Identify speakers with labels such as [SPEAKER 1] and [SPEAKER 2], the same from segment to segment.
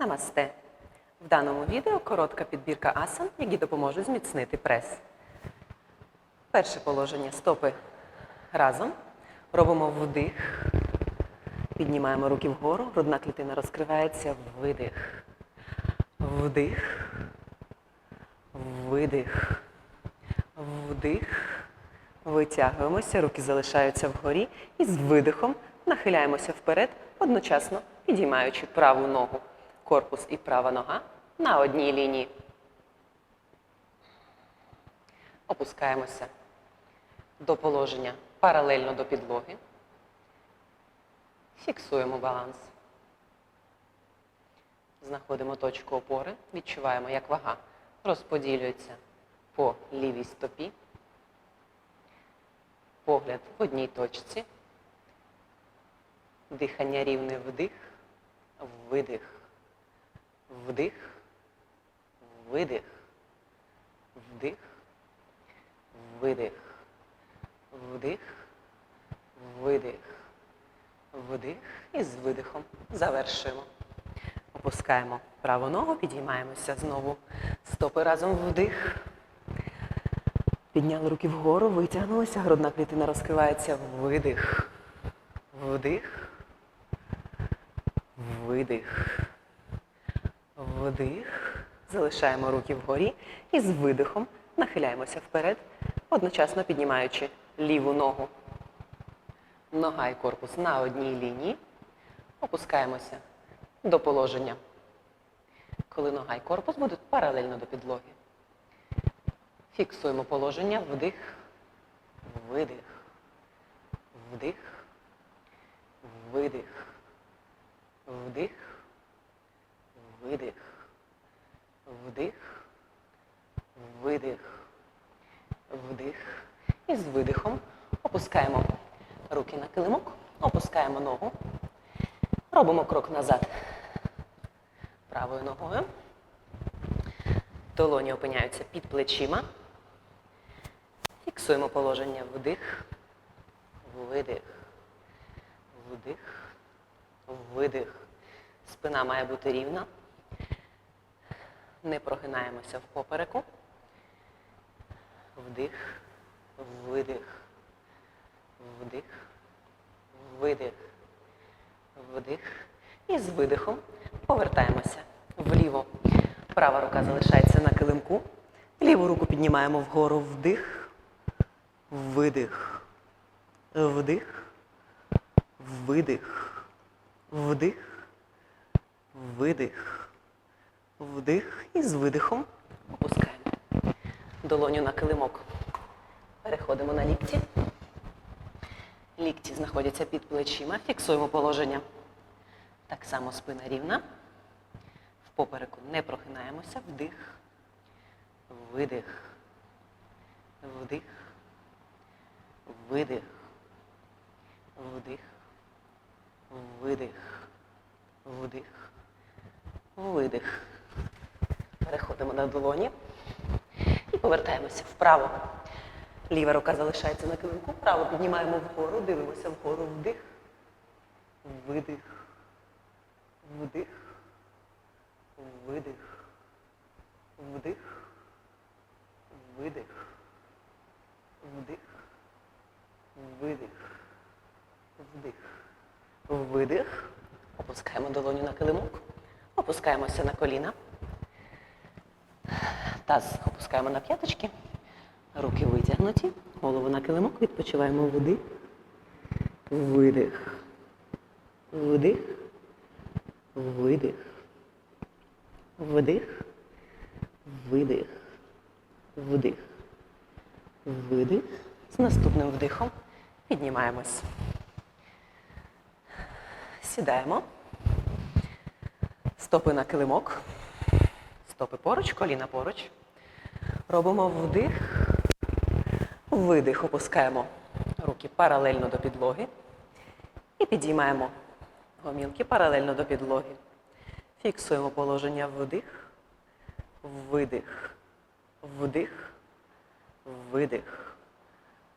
[SPEAKER 1] Намасте. В даному відео коротка підбірка асан, які допоможуть зміцнити прес. Перше положення стопи разом. Робимо вдих. Піднімаємо руки вгору. Грудна клітина розкривається. Видих. Вдих. Видих. Вдих. Витягуємося, руки залишаються вгорі. І з видихом нахиляємося вперед, одночасно підіймаючи праву ногу. Корпус і права нога на одній лінії. Опускаємося до положення паралельно до підлоги. Фіксуємо баланс. Знаходимо точку опори, відчуваємо, як вага розподілюється по лівій стопі. Погляд в одній точці. Дихання рівне вдих, видих, вдих, видих, вдих, видих, вдих, видих, вдих і з видихом завершуємо. Опускаємо праву ногу, підіймаємося знову. Стопи разом вдих. Підняли руки вгору, витягнулися, грудна клітина розкривається. Видих. Вдих. Видих. Вдих. Залишаємо руки вгорі і з видихом нахиляємося вперед, одночасно піднімаючи ліву ногу. Нога і корпус на одній лінії. Опускаємося до положення, коли нога і корпус будуть паралельно до підлоги. Фіксуємо положення, вдих, видих, вдих, видих, вдих, видих, вдих, видих, вдих. І з видихом опускаємо руки на килимок, опускаємо ногу, робимо крок назад правою ногою. Долоні опиняються під плечима. Фіксуємо положення вдих, видих, вдих, видих. Спина має бути рівна. Не прогинаємося в попереку. Вдих, видих, вдих, видих, вдих. І з видихом повертаємося вліво. Права рука залишається на килимку. Ліву руку піднімаємо вгору. Вдих, видих, вдих, видих, вдих, видих, вдих. І з видихом опускаємо. Долоню на килимок. Переходимо на лікті. Лікті знаходяться під плечима. Фіксуємо положення. Так само спина рівна. В попереку не прогинаємося. Вдих, видих, вдих, видих, вдих, видих, вдих, видих. Переходимо на долоні і повертаємося вправо. Ліва рука залишається на килимку, право піднімаємо вгору, дивимося вгору, вдих, видих, вдих, видих, вдих, видих, вдих, видих, вдих, видих. Опускаємо долоню на килимок, опускаємося на коліна. Таз опускаємо на п'яточки, руки витягнуті, голову на килимок, відпочиваємо вдих, видих, вдих, видих, вдих, видих, вдих, видих. З наступним вдихом піднімаємось. Сідаємо. Стопи на килимок. Стопи поруч, коліна поруч. Робимо вдих, видих, опускаємо руки паралельно до підлоги. І підіймаємо гомілки паралельно до підлоги. Фіксуємо положення. Вдих, видих, вдих, видих,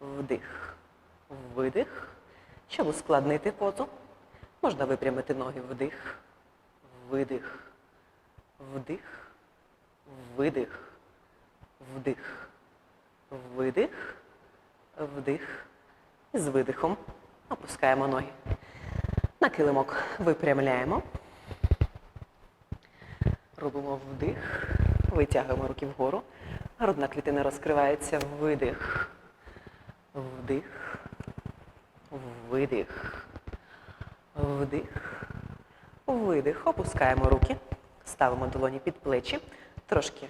[SPEAKER 1] вдих, видих. Щоб ускладнити позу, можна випрямити ноги. Вдих, видих, вдих, видих, вдих, видих, вдих. І з видихом опускаємо ноги. На килимок випрямляємо. Робимо вдих, витягуємо руки вгору. Грудна клітина розкривається. Видих. Вдих. Видих. Вдих. Видих. Опускаємо руки. Ставимо долоні під плечі. Трошки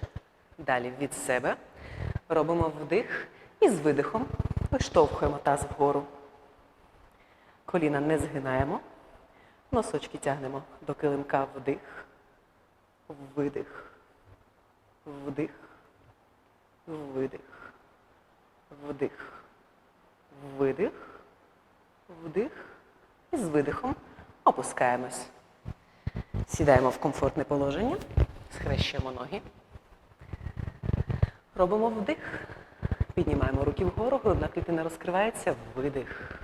[SPEAKER 1] далі від себе. Робимо вдих і з видихом виштовхуємо таз вгору. Коліна не згинаємо. Носочки тягнемо до килимка вдих. Видих. Вдих. Видих. Вдих. Видих. Вдих. І з видихом опускаємось. Сідаємо в комфортне положення. Схрещуємо ноги. Робимо вдих. Піднімаємо руки вгору, грудна клітина розкривається. Видих.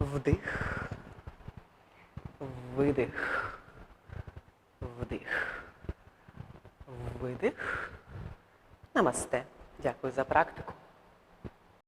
[SPEAKER 1] Вдих. Видих. Вдих. Видих. Намасте. Дякую за практику.